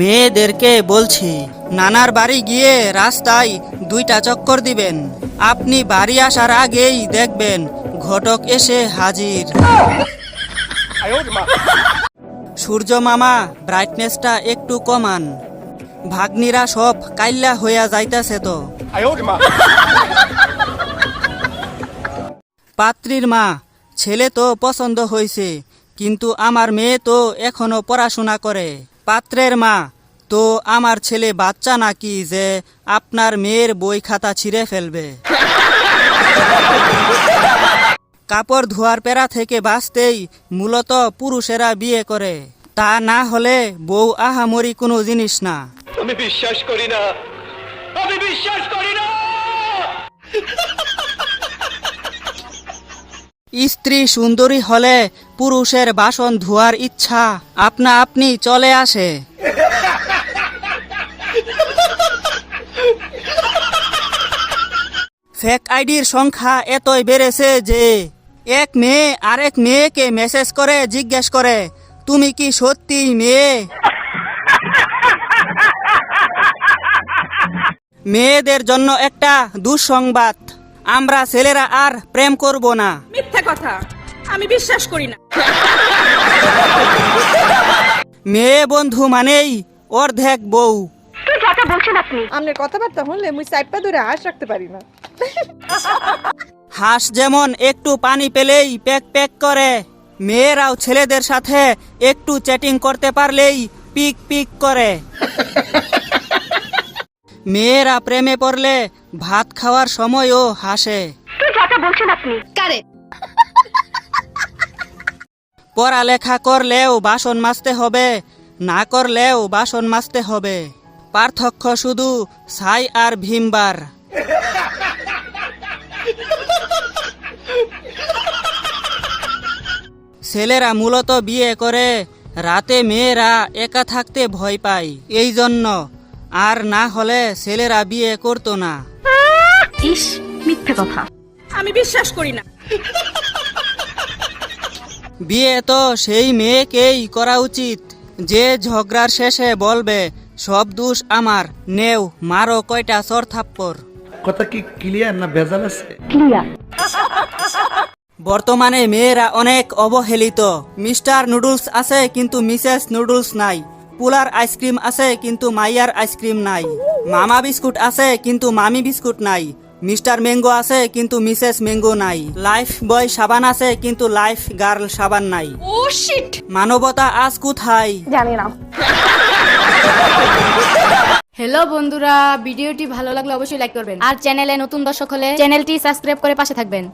মেয়েদেরকে বলছি, নানার বাড়ি গিয়ে রাস্তায় দুইটা চক্কর দিবেন। আপনি বাড়ি আসার আগেই দেখবেন ঘটক এসে হাজির। সূর্য মামা ব্রাইটনেসটা একটু কমান। ভাগ্নিরা সব কাইল্লা হইয়া যাইতাছে তো। পাত্রীর মা, ছেলে তো পছন্দ হয়েছে কিন্তু আমার মেয়ে তো এখনও পড়াশোনা করে। পাত্রের মা, তো আমার ছেলে বাচ্চা নাকি যে আপনার মেয়ের বই খাতা ছিঁড়ে ফেলবে? কাপড় ধোয়ার পেরা থেকে বাঁচতেই মূলত পুরুষেরা বিয়ে করে। তা না হলে বউ আহামরি কোনো জিনিস না। আমি বিশ্বাস করি না। আমি বিশ্বাস করি না! স্ত্রী সুন্দরী হলে পুরুষের বাসন ধোয়ার ইচ্ছা আপনা আপনি চলে আসে। ফেক আইডির সংখ্যা এতই বেড়েছে যে এক মেয়ে আরেক মেয়েকে মেসেজ করে, জিজ্ঞেস করে, তুমি কি সত্যি মেয়ে? মেয়েদের জন্য একটা দুঃসংবাদ, আমরা ছেলেরা আর প্রেম করব না। কথা। আমি বিশ্বাস করি না। মেয়ে বন্ধু মানেই অর্ধেক বউ। আপনার কথাবার্তা শুনলে মুই ধরে হাঁস রাখতে পারি না। হাঁস যেমন একটু পানি পেলেই প্যাক প্যাক করে মেয়েরাও ছেলেদের সাথে একটু চ্যাটিং করতে পারলেই পিক পিক করে। মেয়েরা প্রেমে পড়লে ভাত খাওয়ার সময়ও হাসে। কারে? পড়ালেখা করলেও বাসন মাজতে হবে না করলেও বাসন মাজতে হবে। পার্থক্য শুধু ছাই আর ভীমবার। ছেলেরা মূলত বিয়ে করে রাতে মেয়েরা একা থাকতে ভয় পায়। এই জন্য আর না হলে ছেলেরা বিয়ে করতো না। ইস মিথ্যে কথা। আমি বিশ্বাস করি না। বিয়ে তো সেই মেয়েকেই করা উচিত। যে ঝগড়ার শেষে বলবে সব দোষ আমার নেও মারো কয়টা চর থাপ্পর কথা কি ক্লিয়ার না ভেজাল আছে? ক্লিয়ার বর্তমানে মেয়েরা অনেক অবহেলিত। মিস্টার নুডলস আছে কিন্তু মিসেস নুডলস নাই। পুলার আইসক্রিম আছে কিন্তু মাইয়ার আইসক্রিম নাই। মামা বিস্কুট আছে কিন্তু মামি বিস্কুট নাই। মিস্টার ম্যাঙ্গো আছে কিন্তু মিসেস ম্যাঙ্গো নাই। লাইফ বয় সাবান আছে কিন্তু লাইফ গার্ল সাবান নাই। Oh shit! মানবতা আজ কোথায়? জানি না। হ্যালো বন্ধুরা ভিডিওটি ভালো লাগলে অবশ্যই লাইক করবেন। আর চ্যানেলে নতুন দর্শক হলে চ্যানেলটি সাবস্ক্রাইব করে পাশে থাকবেন।